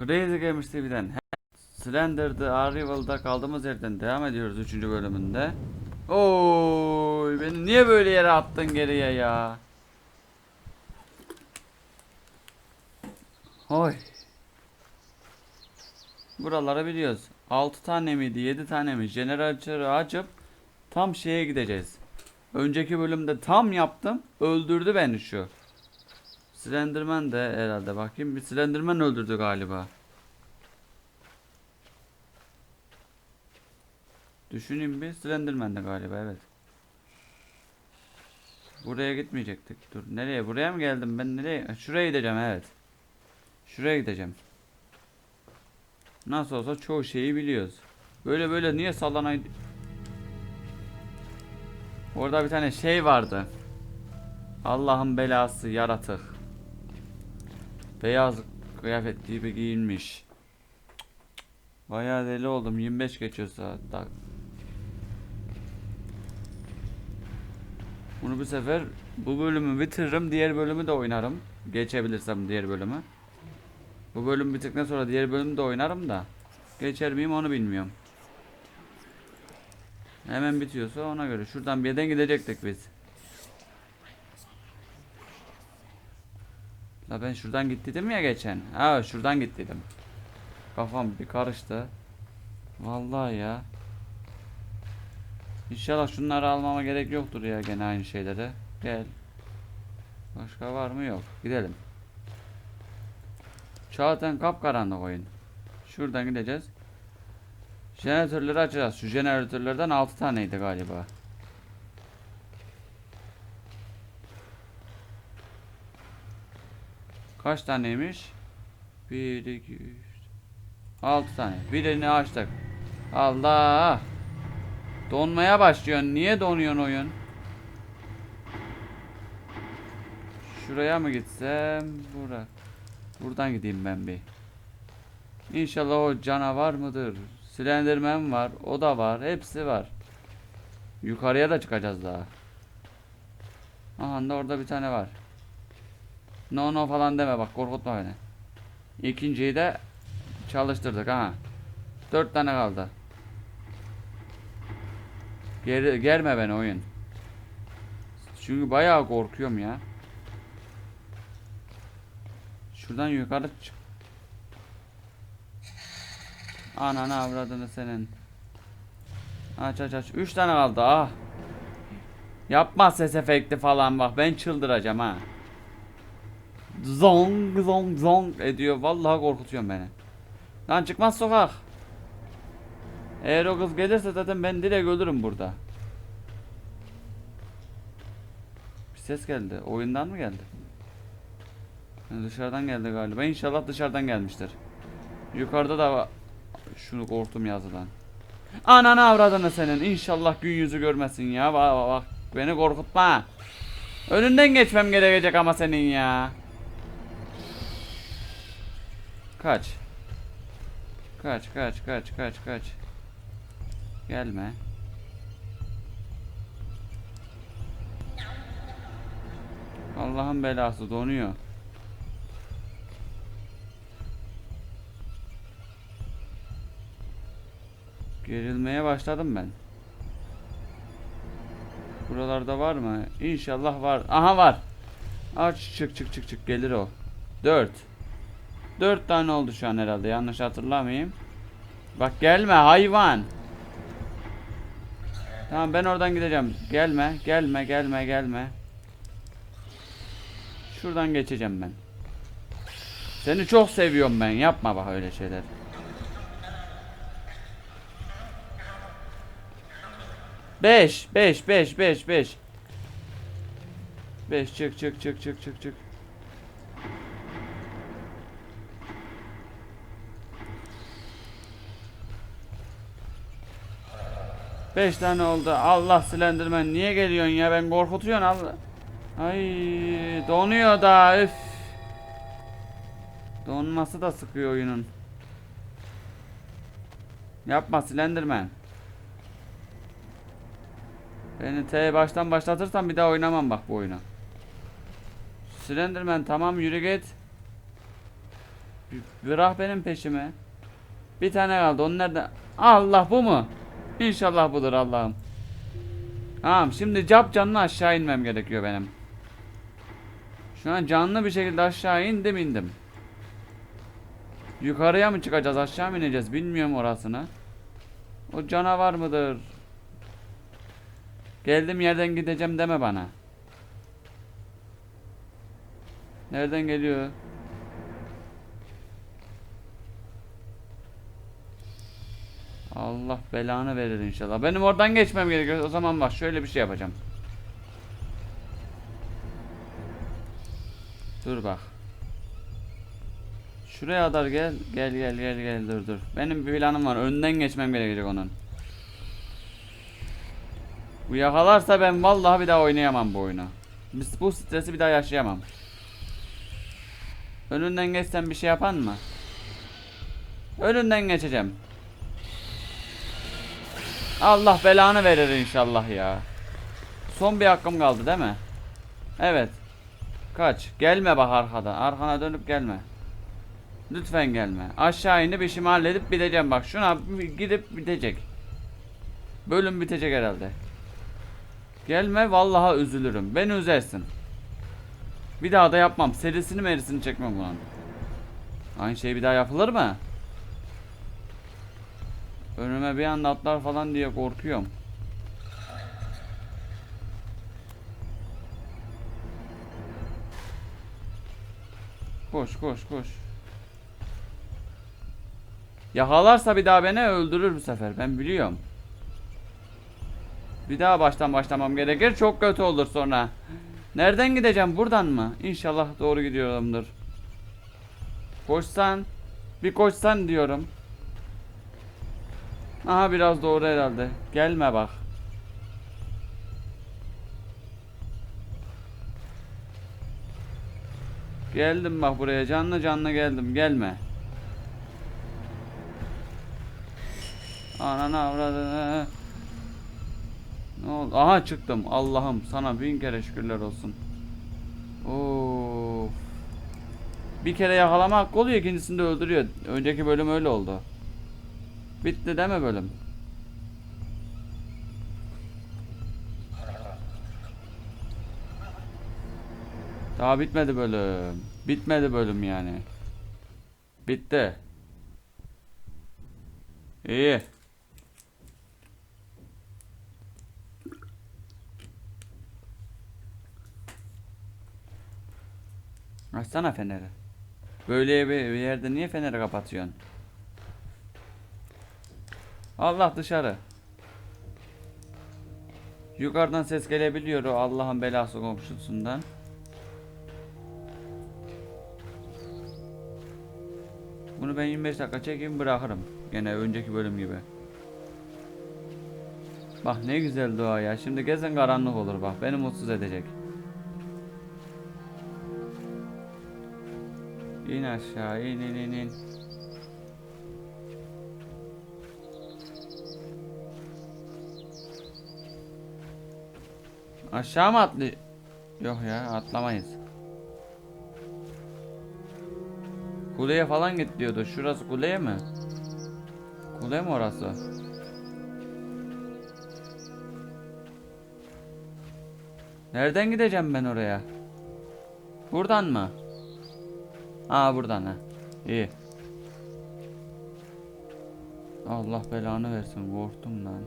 Crazy Games TV'den Slender The Arrival'da kaldığımız yerden devam ediyoruz 3. bölümünde. Oy beni niye böyle yere attın geriye ya? Oy. Buraları biliyoruz. 6 tane miydi 7 tane mi? Jeneratörü açıp tam şeye gideceğiz. Önceki bölümde tam yaptım. Öldürdü beni şu. Slenderman de herhalde bakayım. Bir Slenderman öldürdü galiba. Düşüneyim bir Slenderman de galiba evet. Buraya gitmeyecektik. Dur nereye? Buraya mı geldim ben? Nereye? Şuraya gideceğim evet. Şuraya gideceğim. Nasıl olsa çoğu şeyi biliyoruz. Böyle böyle niye sallanay... Orada bir tane şey vardı. Allah'ın belası yaratık. Beyaz kıyafet gibi giyinmiş. Bayağı deli oldum. 25 geçiyor saat. Bunu bu sefer bu bölümü bitiririm. Diğer bölümü de oynarım. Geçebilirsem diğer bölümü. Bu bölüm bittikten sonra diğer bölümü de oynarım da. Geçer miyim onu bilmiyorum. Hemen bitiyorsa ona göre. Şuradan bir yerden gidecektik biz. La ben şuradan gittiydim ya geçen. Ha şuradan gittiydim. Kafam bir karıştı. Vallahi ya. İnşallah şunları almama gerek yoktur ya gene aynı şeyleri. Gel. Başka var mı yok. Gidelim. Zaten kapkaranlık oyun. Şuradan gideceğiz. Jeneratörleri açacağız. Şu jeneratörlerden 6 taneydi galiba. Kaç taneymiş? 1, 2, 3, 6 tane. Birini açtık. Allah! Donmaya başlıyor. Niye donuyorsun oyun? Şuraya mı gitsem? Bura. Buradan gideyim ben bir. İnşallah o canavar mıdır? Slenderman var. O da var. Hepsi var. Yukarıya da çıkacağız daha. Aha da orada bir tane var. No no falan deme bak korkutma beni. İkinciyi de çalıştırdık ha. Dört tane kaldı. Geri, germe beni oyun. Çünkü bayağı korkuyorum ya. Şuradan yukarı çık. Ananı avradını senin. Aç aç aç. Üç tane kaldı ah. Yapma ses efekti falan bak ben çıldıracağım ha. Zong zong zong ediyor. Vallahi korkutuyor beni. Lan çıkmaz sokak. Eğer o kız gelirse zaten ben direkt ölürüm burada. Bir ses geldi. Oyundan mı geldi? Ha, Dışarıdan geldi galiba. İnşallah dışarıdan gelmiştir. Yukarıda da şunu korktum yazıdan. Ananı avradını senin. İnşallah gün yüzü görmesin ya. Bak bak bak. Beni korkutma. Önünden geçmem gerekecek ama senin ya. Kaç. Kaç kaç kaç kaç kaç. Gelme. Allah'ın belası donuyor. Gerilmeye başladım ben. Buralarda var mı? İnşallah var. Aha var. Aç çık çık çık çık gelir o. 4. 4 tane oldu şu an herhalde yanlış hatırlamayayım. Bak gelme hayvan. Tamam ben oradan gideceğim. Gelme gelme gelme gelme. Şuradan geçeceğim ben. Seni çok seviyorum ben. Yapma bak öyle şeyler. Beş, beş, beş, beş, beş. Beş, çık, çık, çık, çık, çık, çık. Beş tane oldu. Allah Slenderman niye geliyorsun ya? Ben korkutuyorsun Allah. Ay donuyor da üf. Donması da sıkıyor oyunun. Yapma Slenderman. Beni T baştan başlatırsan bir daha oynamam bak bu oyunu. Slenderman tamam yürü git. Bir- Bırak benim peşime. Bir tane kaldı. Onu nerede? Allah bu mu? İnşallah budur Allah'ım. Tamam şimdi cap canlı aşağı inmem gerekiyor benim. Şu an canlı bir şekilde aşağı indim indim. Yukarıya mı çıkacağız aşağı mı ineceğiz bilmiyorum orasını. O canavar mıdır? Geldim yerden gideceğim deme bana. Nereden geliyor? Allah belanı verir inşallah. Benim oradan geçmem gerekiyor. O zaman bak şöyle bir şey yapacağım. Dur bak. Şuraya kadar gel. Gel gel gel gel dur dur. Benim bir planım var. Önden geçmem gerekecek onun. Bu yakalarsa ben vallahi bir daha oynayamam bu oyunu. Biz bu stresi bir daha yaşayamam. Önünden geçsem bir şey yapan mı? Önünden geçeceğim. Allah belanı verir inşallah ya. Son bir hakkım kaldı değil mi? Evet. Kaç. Gelme bak arkadan. Arkana dönüp gelme. Lütfen gelme. Aşağı inip işimi halledip biteceğim bak. Şuna gidip bitecek. Bölüm bitecek herhalde. Gelme vallahi üzülürüm. Beni üzersin. Bir daha da yapmam. Serisini merisini çekmem bunun. Aynı şey bir daha yapılır mı? Önüme bir anda atlar falan diye korkuyorum. Koş koş koş. Yakalarsa bir daha beni öldürür bu sefer. Ben biliyorum. Bir daha baştan başlamam gerekir. Çok kötü olur sonra. Nereden gideceğim? Buradan mı? İnşallah doğru gidiyorumdur. Koşsan. Bir koşsan diyorum. Aha biraz doğru herhalde. Gelme bak. Geldim bak buraya. Canlı canlı geldim. Gelme. Ananı avradını. Ne oldu? Aha çıktım. Allah'ım sana bin kere şükürler olsun. Of. Bir kere yakalama hakkı oluyor, ikincisinde öldürüyor. Önceki bölüm öyle oldu. Bitti değil mi bölüm? Daha bitmedi bölüm. Bitmedi bölüm yani. Bitti. İyi. Açsana feneri. Böyle bir yerde niye feneri kapatıyorsun? Allah dışarı. Yukarıdan ses gelebiliyor o Allah'ın belası komşusundan. Bunu ben 25 dakika çekeyim bırakırım. Gene önceki bölüm gibi. Bak ne güzel dua ya. Şimdi gezen karanlık olur bak. Beni mutsuz edecek. İn aşağı in in in in. Aşağı mı atlı? Yok ya atlamayız. Kuleye falan git diyordu. Şurası kuleye mi? Kule mi orası? Nereden gideceğim ben oraya? Buradan mı? Aa buradan ha. İyi. Allah belanı versin korktum lan.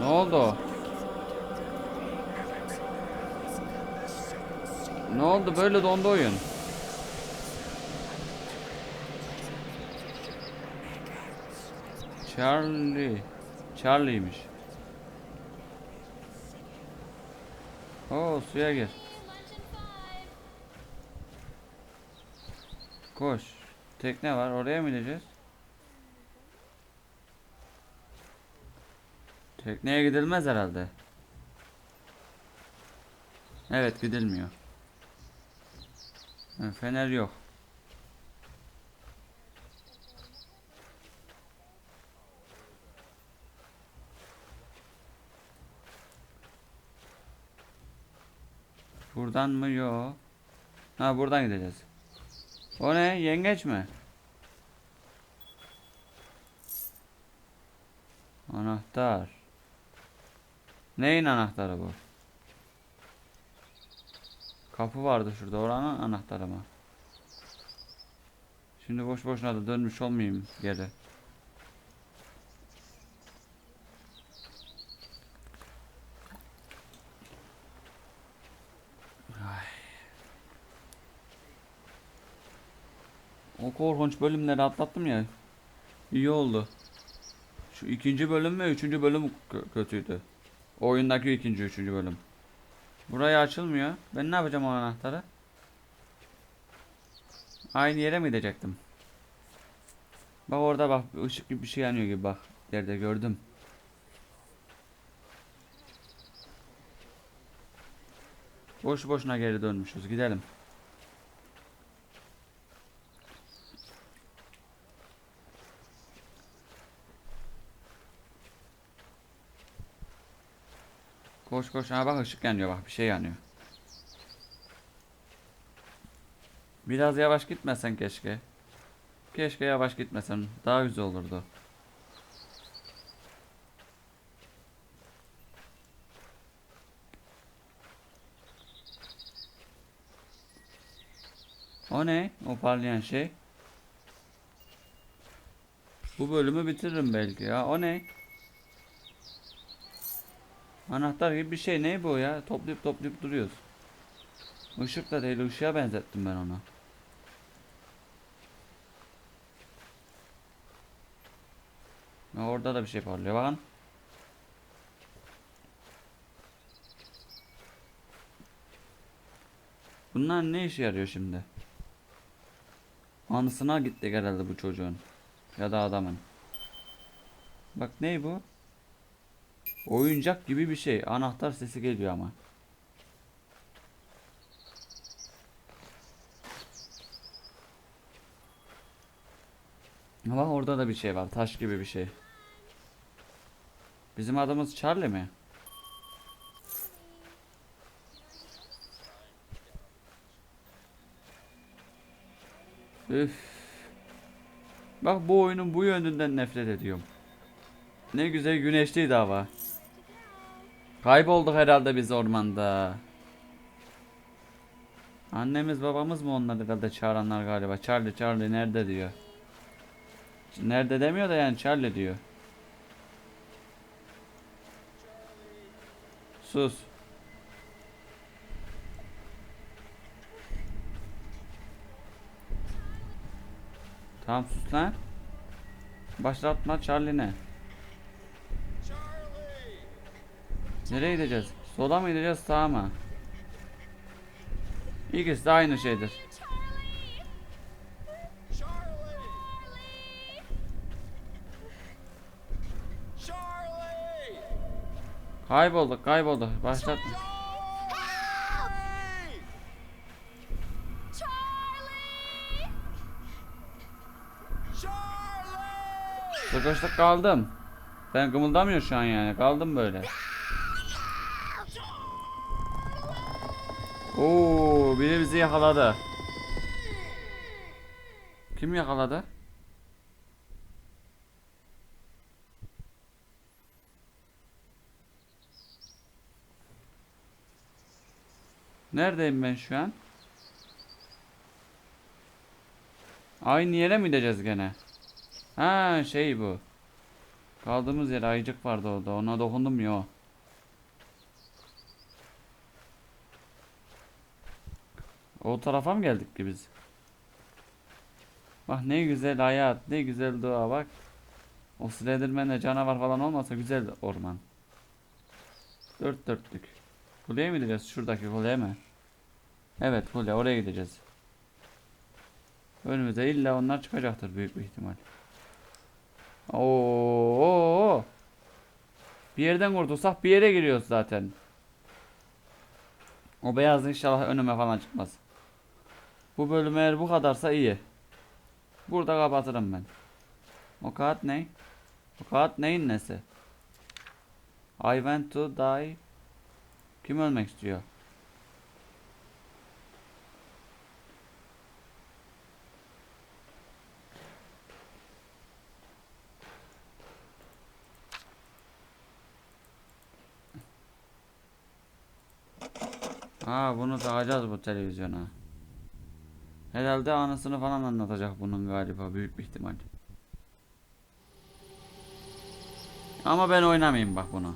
Ne oldu? Ne oldu böyle dondu oyun? Charlie. Charlie'ymiş. Oo suya gir. Koş. Tekne var. Oraya mı gideceğiz? Tekneye gidilmez herhalde. Evet gidilmiyor. Fener yok. Buradan mı? Yok. Ha buradan gideceğiz. O ne? Yengeç mi? Anahtar. Neyin anahtarı bu? Kapı vardı şurada. Oranın anahtarı mı? Şimdi boş boşuna da dönmüş olmayayım geri. O korkunç bölümleri atlattım ya. İyi oldu. Şu ikinci bölüm ve üçüncü bölüm kö- kötüydü. O oyundaki ikinci, üçüncü bölüm. Buraya açılmıyor. Ben ne yapacağım o anahtarı? Aynı yere mi gidecektim? Bak orada bak ışık gibi bir şey yanıyor gibi bak. Yerde gördüm. Boş boşuna geri dönmüşüz. Gidelim. Koş koş. Ha bak ışık yanıyor bak bir şey yanıyor. Biraz yavaş gitmesen keşke. Keşke yavaş gitmesen. Daha güzel olurdu. O ne? O parlayan şey. Bu bölümü bitiririm belki ya. O ne? Anahtar gibi bir şey. Ne bu ya? Toplayıp toplayıp duruyoruz. Işık da değil. ışığa benzettim ben onu. Orada da bir şey parlıyor. Bakın. Bunlar ne işe yarıyor şimdi? Anısına gitti herhalde bu çocuğun. Ya da adamın. Bak ne bu? Oyuncak gibi bir şey. Anahtar sesi geliyor ama. Ama orada da bir şey var. Taş gibi bir şey. Bizim adımız Charlie mi? Üf. Bak bu oyunun bu yönünden nefret ediyorum. Ne güzel güneşliydi hava. Kaybolduk herhalde biz ormanda. Annemiz babamız mı onları da çağıranlar galiba. Charlie Charlie nerede diyor. Nerede demiyor da yani Charlie diyor. Sus. Tamam sus lan. Başlatma Charlie ne? Nereye gideceğiz? Sola mı gideceğiz sağa mı? İkisi de aynı şeydir. Kaybolduk kaybolduk. Başlat. Charlie! Sıkıştık kaldım. Ben kımıldamıyorum şu an yani. Kaldım böyle. Oo, biri bizi yakaladı. Kim yakaladı? Neredeyim ben şu an? Aynı yere mi gideceğiz gene? Ha şey bu. Kaldığımız yer ayıcık vardı orada. Ona dokundum ya. O tarafa mı geldik ki biz? Bak ne güzel hayat, ne güzel doğa bak. O Slenderman'le canavar falan olmasa güzel orman. Dört dörtlük. Kuleye mi gideceğiz? Şuradaki kuleye mi? Evet kule oraya gideceğiz. Önümüze illa onlar çıkacaktır büyük bir ihtimal. Oo. Bir yerden kurtulsak bir yere giriyoruz zaten. O beyaz inşallah önüme falan çıkmaz. Bu bölüm eğer bu kadarsa iyi. Burada kapatırım ben. O kağıt ne? O kağıt neyin nesi? I went to die. Kim ölmek istiyor? Ha bunu takacağız bu televizyona. Herhalde anısını falan anlatacak bunun galiba büyük bir ihtimal. Ama ben oynamayayım bak bunu.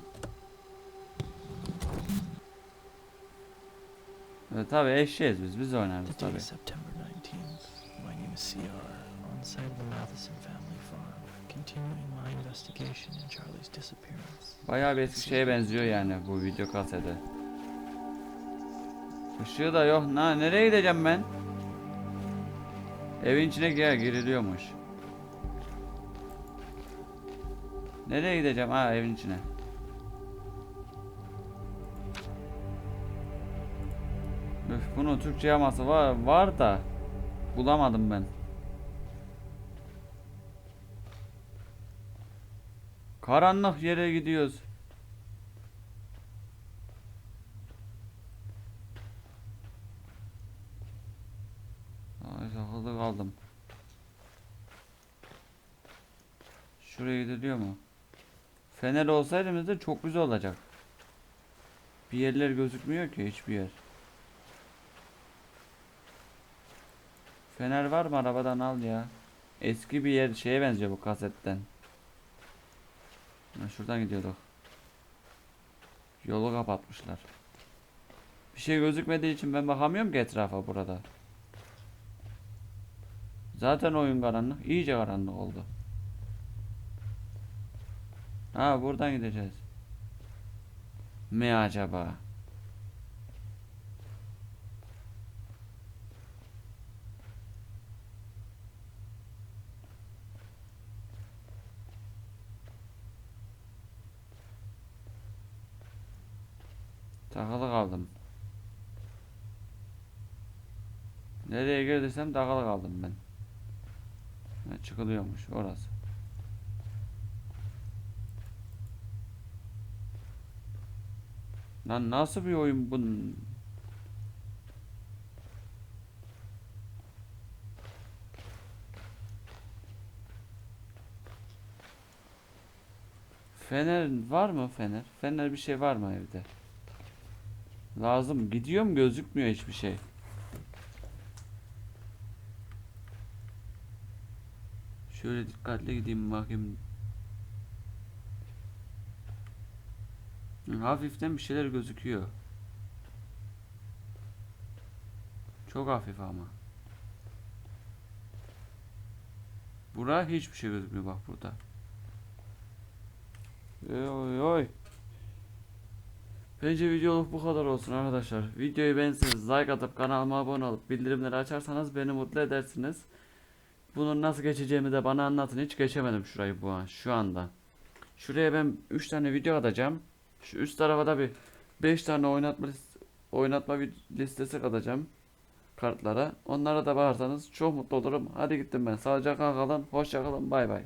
Evet tabi eşeğiz biz biz oynarız tabi. is September 19th. My name is CR, on site of the Matheson family farm, continuing my investigation in Charlie's disappearance. Bayağı bir eski şeye benziyor yani bu video kaseti. Işığı da yok. Na nereye gideceğim ben? Evin içine gir giriliyormuş. Nereye gideceğim? Ha evin içine. Üf, bunun Türkçe yaması var var da bulamadım ben. Karanlık yere gidiyoruz. Ay takıldı kaldım. Şuraya gidiliyor mu? Fener olsa elimizde çok güzel olacak. Bir yerler gözükmüyor ki hiçbir yer. Fener var mı arabadan al ya. Eski bir yer şeye benziyor bu kasetten. Ha, şuradan gidiyorduk. Yolu kapatmışlar. Bir şey gözükmediği için ben bakamıyorum ki etrafa burada. Zaten oyun karanlık. iyice karanlık oldu. Ha buradan gideceğiz. Mi acaba? Takılı kaldım. Nereye girdiysem takılı kaldım ben. Çıkılıyormuş orası. Lan nasıl bir oyun bu? Fener var mı fener? Fener bir şey var mı evde? Lazım. Gidiyorum gözükmüyor hiçbir şey. Şöyle dikkatli gideyim bakayım. Hafiften bir şeyler gözüküyor. Çok hafif ama. Bura hiçbir şey gözükmüyor bak burada. Oy oy oy. Bence videoluk bu kadar olsun arkadaşlar. Videoyu beğenseniz like atıp kanalıma abone olup bildirimleri açarsanız beni mutlu edersiniz. Bunun nasıl geçeceğimi de bana anlatın. Hiç geçemedim şurayı bu an şu anda. Şuraya ben 3 tane video atacağım. Şu üst tarafa da bir 5 tane oynatma oynatma listesi katacağım kartlara. Onlara da bakarsanız çok mutlu olurum. Hadi gittim ben. Sağlıcakla kalın. Hoşça kalın. Bay bay.